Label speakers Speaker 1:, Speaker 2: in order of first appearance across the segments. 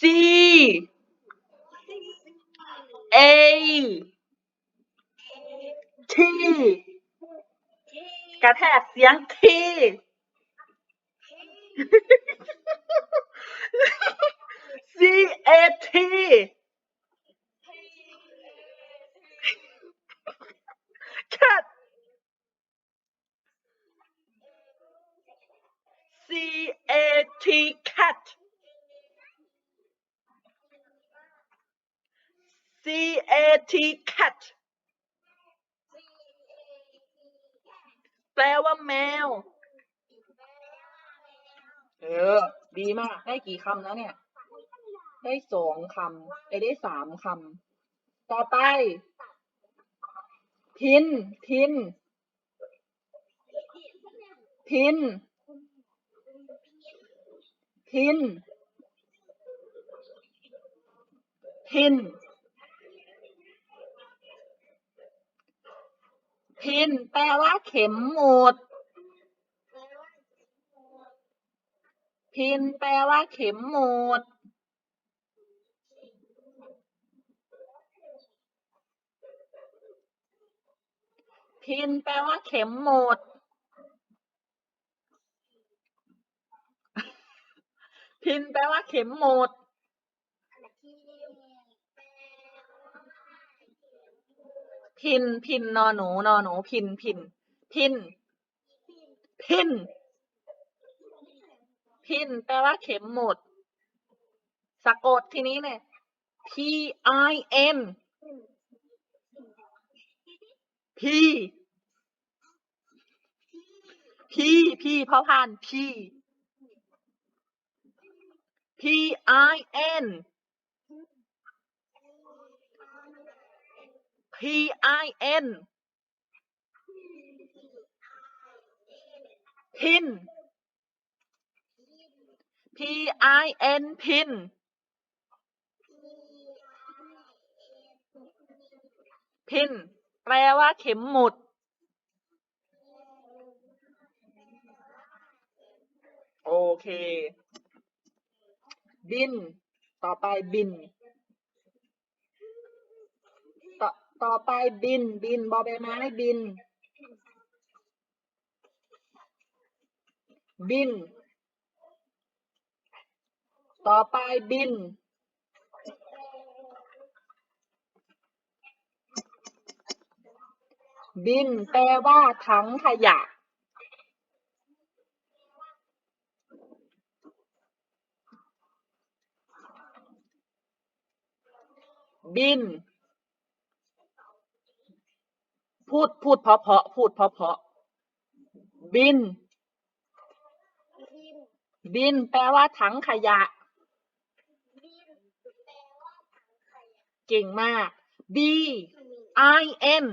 Speaker 1: C A T กระแทกเสียง T C A T cat C A T cat C A T cat แปลว่าแมว เออ ดีมาก ได้กี่คำแล้วเนี่ย ได้สองคำไอ้ได้สามคำ ต่อไป พิน พิน พิน พิน พิน พิน แปลว่าเข็มหมุด พิน แปลว่าเข็มหมุด พิน แปลว่าเข็มหมุด พิน แปลว่าเข็มหมุด พินพินนอหนูนอหนูพินพินพินพินพินแปลว่าเข็มหมด สะกดทีนี้เนี่ย P I N P P P พอผ่าน P P I N P I N พิน P I N พินพินแปลว่าเข็มหมุด โอเค บิน ต่อไปบิน ต่อไปบินบินบอใบไม้บิน บิน ต่อไปบิน บินแปลว่าถังขยะ บิน พูดพูดเพราะเพราะพูดเพราะเพราะบิน บินแปลว่าถังขยะ เก่งมาก B I N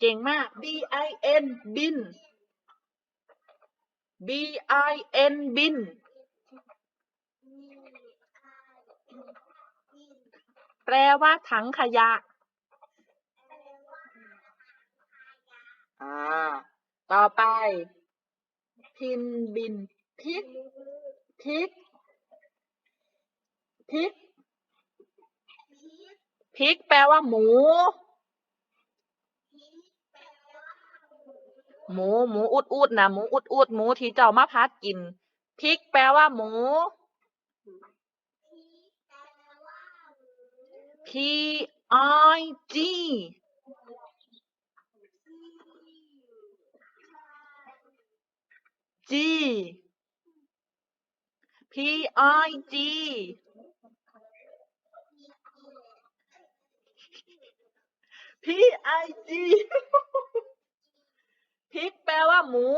Speaker 1: เก่งมาก B I N บิน B I N บิน แปลว่าถังขยะ อ่า ต่อไป พินบินพิกพิกพิกพิกแปลว่าหมู หมู หมูอุดอุดนะหมูอุดอุดหมูที่เจ้ามาพัดกินพิกแปลว่าหมู P I G G P I G P I G พริกแปลว่าหมู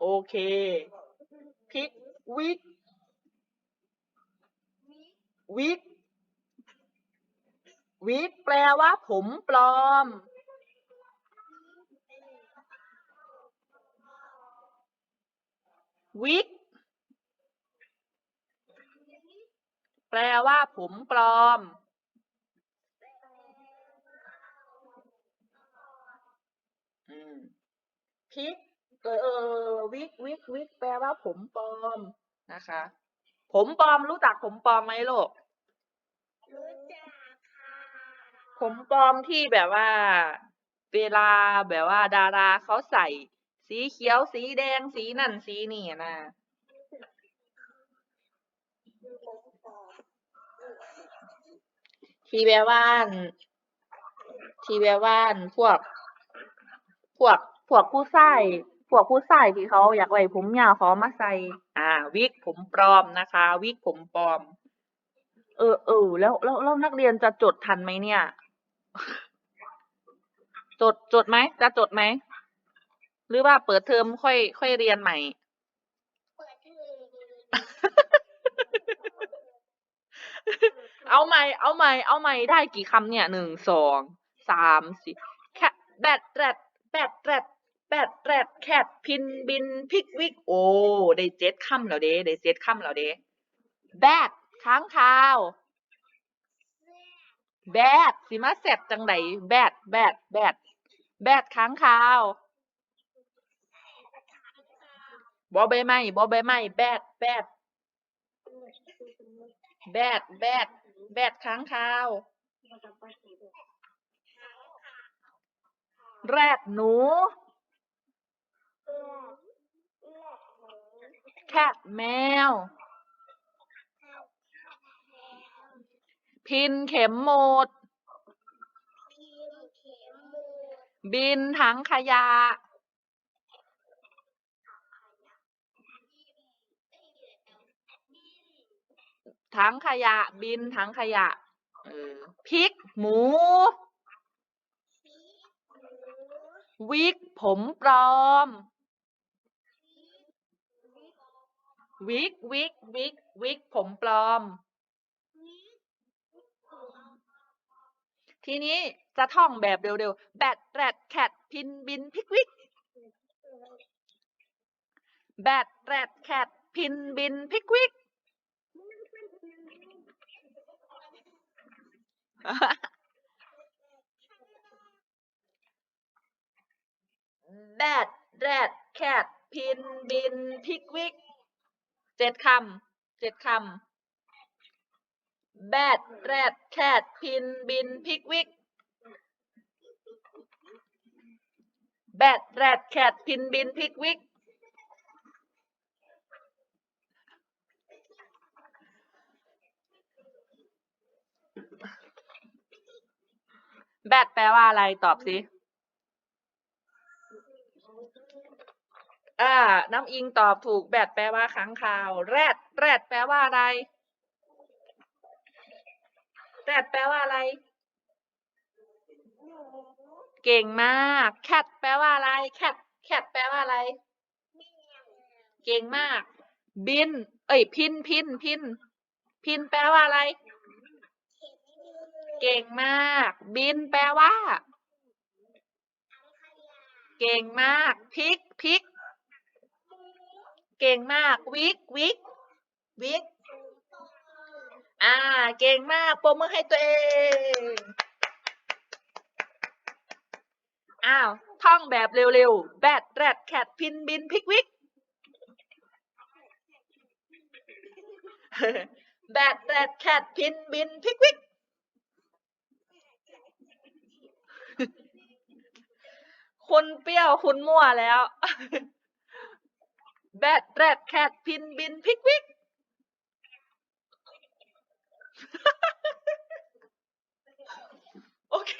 Speaker 1: โอเคพริกวิก วิกวิกแปลว่าผมปลอม วิกแปลว่าผมปลอมอืมพิกเออเออเออวิกวิกวิกแปลว่าผมปลอมนะคะ ผมปลอมรู้จักผมปลอมไหมลูก
Speaker 2: รู้จักค่ะ
Speaker 1: ผมปลอมที่แบบว่า เวลาแบบว่า ดาราเขาใส่ สีเขียวสีแดงสีนั่นสีนี่นะ
Speaker 2: ผมปลอม
Speaker 1: ที่แบบว่าอั่นที่แบบว่าอั่นพวก พวกพวกผู้ชายพวกผู้ชายที่เขาอยากไว้ผมยาวเขาเอามาใส่ อ่า วิกผมปลอมนะคะ วิกผมปลอม เออเออแล้วแล้วแล้วนักเรียนจะจดทันไหมเนี่ย จดจดไหมจะจดไหม หรือว่าเปิดเทอมค่อย ค่อยเรียนใหม่
Speaker 2: เปิดเทอม
Speaker 1: เอาใหม่ เอาใหม่ เอาใหม่ได้กี่คำเนี่ยหนึ่งสองสามสี่แคทแบดแรดแบดแรดแบดแรดแคทพินบินพิกวิกโอ้ได้เจ็ดคำแล้วเด้ได้เจ็ดคำแล้วเด้แบดค้างคาว แบดสิมาเสร็จจังไดแบดแบดแบดแบดค้างคาวบอใบไม้บอใบไม้แบดแบดแบดแบดแบดค้างคาว แรดหนูแคทแมว พินเข็มหมดบินถังขยะ ถังขยะ บินถังขยะเออพริกหมู วิกผมปลอม วิกวิกวิกวิกผมปลอม ทีนี้จะท่องแบบเร็วๆ แบดแรดแคทพินบินพิกวิก แบดแรดแคทพินบินพิกวิก แบดแรดแคทพินบินพิกวิก เจ็ดคำ เจ็ดคำ แบดแรดแคทพินบินพิกวิกแบดแรดแคทพินบินพิกวิกแบดแปลว่าอะไรตอบสิ อ่า น้ำอิงตอบถูก แบดแปลว่าค้างคาว แรด แรดแปลว่าอะไร แรดแปลว่าอะไร เก่งมาก แคทแปลว่าอะไร แคทแคทแปลว่าอะไร เก่งมาก บิน เอ้ย พิน พิน พิน พินแปลว่าอะไร เก่งมาก บินแปลว่า เก่งมาก พิก พิก เก่งมาก วิก วิก วิก อ่า เก่งมากปรบมือให้ตัวเอง อ้าว ท่องแบบเร็วๆ แบดแรดแคทพินบินพิกวิก แบดแรดแคทพินบินพิกวิก คุณเปรี้ยวคุณมั่วแล้ว แบดแรดแคทพินบินพิกวิก โอเค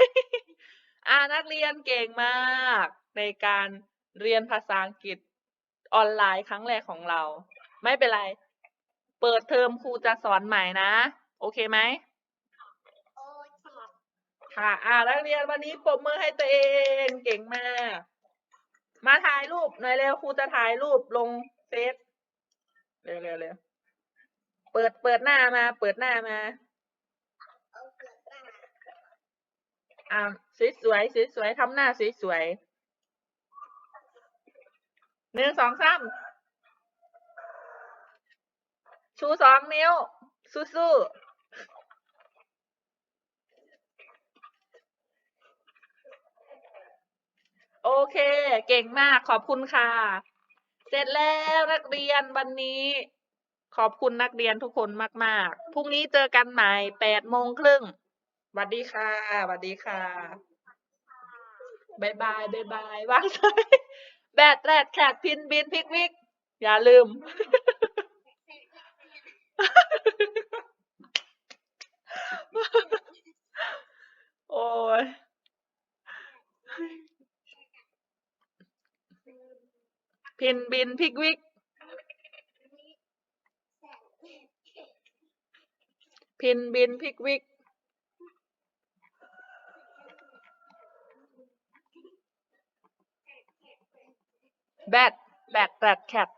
Speaker 1: อ่า นักเรียนเก่งมาก ในการเรียนภาษาอังกฤษออนไลน์ครั้งแรกของเรา ไม่เป็นไร เปิดเทอมครูจะสอนใหม่นะ โอเคไหมค่ะอ่านักเรียนวันนี้ปรบมือให้ตัวเองเก่งมาก มาถ่ายรูปหน่อยเร็วครูจะถ่ายรูปลงเฟซเร็วเร็วเร็วเปิดเปิดหน้ามา เปิดหน้ามาอ่า สวยสวยสวยสวยๆทำหน้าสวยสวยๆหนึ่งสองสามชูสองนิ้ว สู้ๆโอโอเค เก่งมากขอบคุณค่ะ เสร็จแล้วนักเรียนวันนี้ ขอบคุณนักเรียนทุกคนมาก ๆ พรุ่งนี้เจอกันใหม่แปดโมงครึ่ง สวัสดีค่ะสวัสดีค่ะบายบายบายบายวางสายแบดแรดแขกพินบินพิกวิก อย่าลืม โอ้ยพินบินพิกวิก พินบินพิกวิก แบดแบดแรดแคท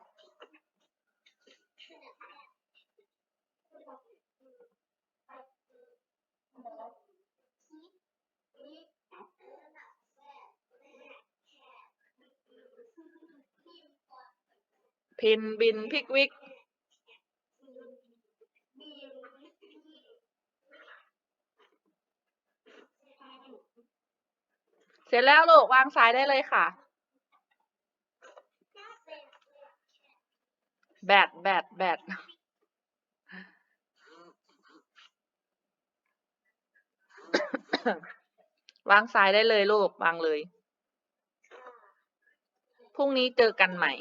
Speaker 1: พินบินพิกวิก เสร็จแล้วลูก วางสายได้เลยค่ะ แบดแบดแบดวางสายได้เลยลูกวางเลย พรุ่งนี้เจอกันใหม่